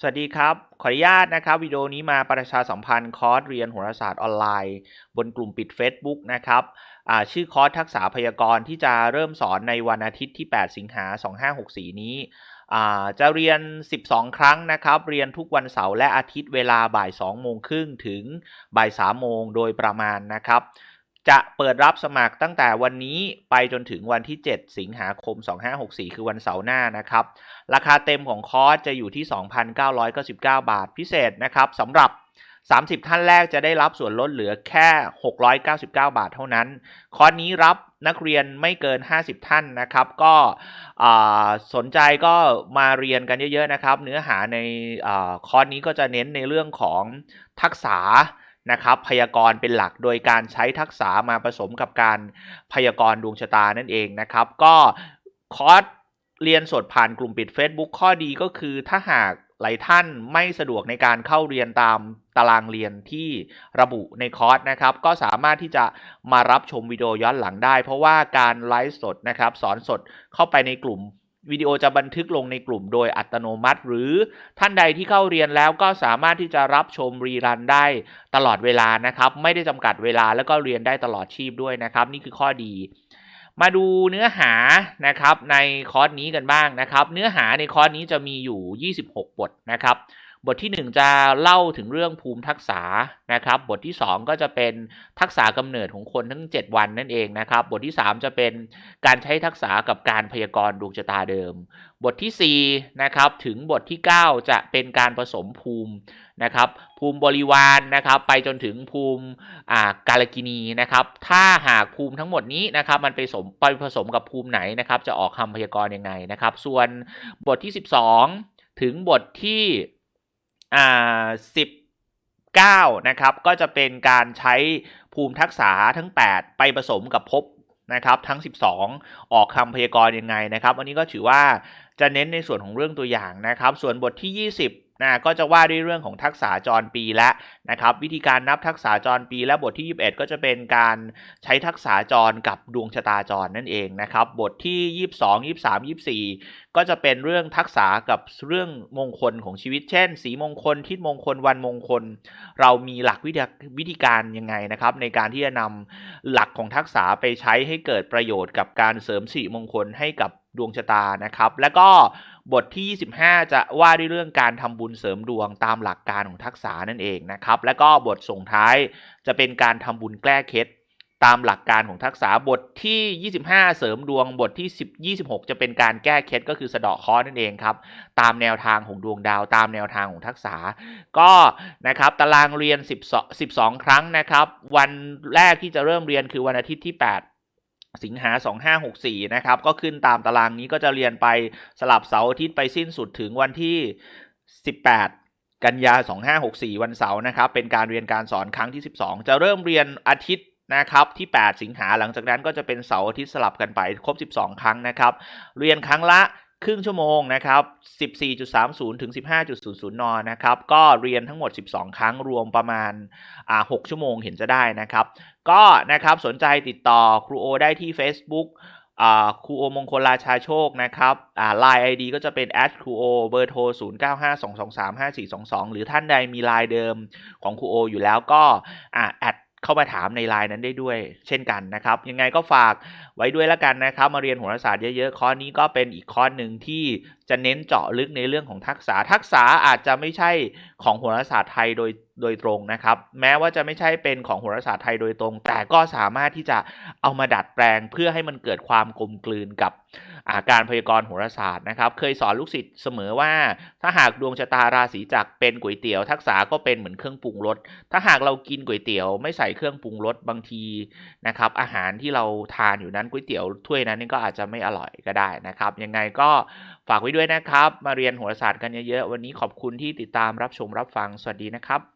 สวัสดีครับ ขออนุญาตนะครับวิดีโอนี้มาประชาสัมพันธ์คอร์สเรียนโหราศาสตร์ออนไลน์ บนกลุ่มปิด Facebook นะครับชื่อคอร์สทักษะพยากรณ์ที่จะเริ่มสอนในวันอาทิตย์ที่ 8 สิงหา 2564 นี้จะเรียน 12 ครั้งนะครับ เรียนทุกวันเสาร์และอาทิตย์เวลาบ่าย 2 โมงครึ่งถึงบ่าย 3 โมงโดยประมาณนะครับ จะเปิดรับสมัครตั้งแต่วันนี้ไปจนถึงวันที่ 7 สิงหาคม 2564 คือวันเสาร์หน้านะครับ ราคาเต็มของคอร์สจะอยู่ที่ 2,999 บาทพิเศษนะครับสำหรับ 30 ท่านแรกจะได้รับส่วนลดเหลือแค่ 699 บาทเท่านั้น คอร์สนี้รับนักเรียนไม่เกิน 50 ท่านนะครับ ก็สนใจก็มาเรียนกันเยอะๆนะครับ เนื้อหาในอคอร์สนี้ก็จะเน้นในเรื่องของทักษะ นะครับพยากรณ์เป็นหลักโดยการใช้ทักษะมาผสมกับการพยากรณ์ดวงชะตานั่นเองนะครับ ก็คอร์สเรียนสดผ่านกลุ่มปิด Facebook ข้อดีก็คือถ้าหากหลายท่านไม่สะดวกในการเข้าเรียนตามตารางเรียนที่ระบุในคอร์สนะครับ ก็สามารถที่จะมารับชมวิดีโอย้อนหลังได้ เพราะว่าการไลฟ์สดนะครับ สอนสดเข้าไปในกลุ่ม วิดีโอจะบันทึกลงในกลุ่มโดยอัตโนมัติ หรือท่านใดที่เข้าเรียนแล้วก็สามารถที่จะรับชมรีรันได้ตลอดเวลานะครับ ไม่ได้จำกัดเวลาแล้วก็เรียนได้ตลอดชีพด้วยนะครับ นี่คือข้อดี มาดูเนื้อหานะครับในคอร์สนี้กันบ้างนะครับ เนื้อหาในคอร์สนี้จะมีอยู่ 26 บทนะครับ บทที่ 1 จะเล่าถึงเรื่องภูมิทักษะนะครับ บทที่ 2 ก็จะเป็นทักษะกำเนิดของคนทั้ง 7 วันนั่นเองนะครับ บทที่ 3 จะเป็นการใช้ทักษะกับการพยากรณ์ดวงชะตาเดิม บทที่4นะครับถึงบทที่ 9 จะเป็นการผสมภูมินะครับ ภูมิบริวารนะครับ ไปจนถึงภูมิอ่ากาลกินีนะครับ ถ้าหากภูมิทั้งหมดนี้นะครับ มันไปสมไปผสมกับภูมิไหนนะครับ จะออกคำพยากรณ์ยังไงนะครับ ส่วนบทที่ 12 ถึงบทที่ อ่าสิบเก้านะครับ ก็จะเป็นการใช้ภูมิทักษะทั้ง 8 ไปผสมกับภพนะครับทั้ง 12 ออกคำพยากรณ์ยังไงนะครับ วันนี้ก็ถือว่าจะเน้นในส่วนของเรื่องตัวอย่างนะครับ ส่วนบทที่ 20 นะก็จะว่าด้วยเรื่องของทักษะจรปีและนะครับวิธีการนับทักษะจรปีและบทที่ 21 ก็จะเป็นการใช้ทักษะจรกับดวงชะตาจรนั่นเองนะครับบทที่ 22 23 24 ก็จะเป็นเรื่องทักษะกับเรื่องมงคลของชีวิต เช่น สีมงคลทิศมงคลวันมงคล เรามีหลักวิธีวิธีการยังไงนะครับในการที่จะนำหลักของทักษะไปใช้ให้เกิดประโยชน์กับการเสริมสีมงคลให้กับ ดวงชะตานะครับ แล้วก็บทที่ 25 จะว่าด้วยเรื่องการทำบุญเสริมดวงตามหลักการของทักษะนั่นเองนะครับ แล้วก็บทส่งท้ายจะเป็นการทำบุญแก้เคล็ดตามหลักการของทักษะบทที่ 25 เสริมดวงบทที่ 10 26 จะเป็นการแก้เคล็ดก็คือสะเดาะเคราะห์นั่นเองครับ ตามแนวทางของดวงดาว ตามแนวทางของทักษะก็นะครับตารางเรียน 12 12 ครั้งนะครับ วันแรกที่จะเริ่มเรียนคือวันอาทิตย์ที่ 8 สิงหา 2564 นะครับ ก็ขึ้นตามตารางนี้ก็จะเรียนไปสลับเสาร์อาทิตย์ไปสิ้นสุดถึงวันที่ 18 กันยา 2564 วันเสาร์นะครับ เป็นการเรียนการสอนครั้งที่ 12 จะเริ่มเรียนอาทิตย์นะครับที่ 8 สิงหาหลังจากนั้นก็จะเป็นเสาร์อาทิตย์สลับกันไปครบ 12 ครั้งนะครับ เรียนครั้งละ ครึ่งชั่วโมงนะครับ 14.30 ถึง 15.00 น นะครับ ก็เรียนทั้งหมด 12 ครั้งรวมประมาณอ่า6ชั่วโมงเห็นจะได้นะครับ ก็นะครับสนใจติดต่อครูโอได้ที่ Facebook ครูโอมงคลราชาโชคนะครับไลน์ไอดีก็จะเป็น a ครูโอเบอร์โทร 0952235422 หรือท่านใดมีไลน์เดิมของครูโออยู่แล้วก็แอด เข้ามาถามในไลน์นั้นได้ด้วยเช่นกันนะครับ ยังไงก็ฝากไว้ด้วยแล้วกันนะครับ มาเรียนโหราศาสตร์เยอะๆคอนี้ก็เป็นอีกคอหนึ่งที่จะเน้นเจาะลึกในเรื่องของทักษะทักษะอาจจะไม่ใช่ ของโหราศาสตร์ไทยโดยโดยตรงนะครับ แม้ว่าจะไม่ใช่เป็นของโหราศาสตร์ไทยโดยตรง แต่ก็สามารถที่จะเอามาดัดแปลงเพื่อให้มันเกิดความกลมกลืนกับาการพยากรณ์โหราศาสตร์นะครับ เคยสอนลูกศิษย์เสมอว่า ถ้าหากดวงชะตาราศีจักรเป็นก๋วยเตี๋ยว ทักษะก็เป็นเหมือนเครื่องปรุงรสถ้าหากเรากินก๋วยเตี๋ยว ไม่ใส่เครื่องปรุงรสบางทีนะครับ อาหารที่เราทานอยู่นั้นก๋วยเตี๋ยวถ้วยนั้นก็อาจจะไม่อร่อยก็ได้นะครับ ยังไงก็ฝากไว้ด้วยนะครับ มาเรียนโหราศาสตร์กันเยอะๆวันนี้ขอบคุณที่ติดตามรับชมรับฟัง สวัสดีนะครับ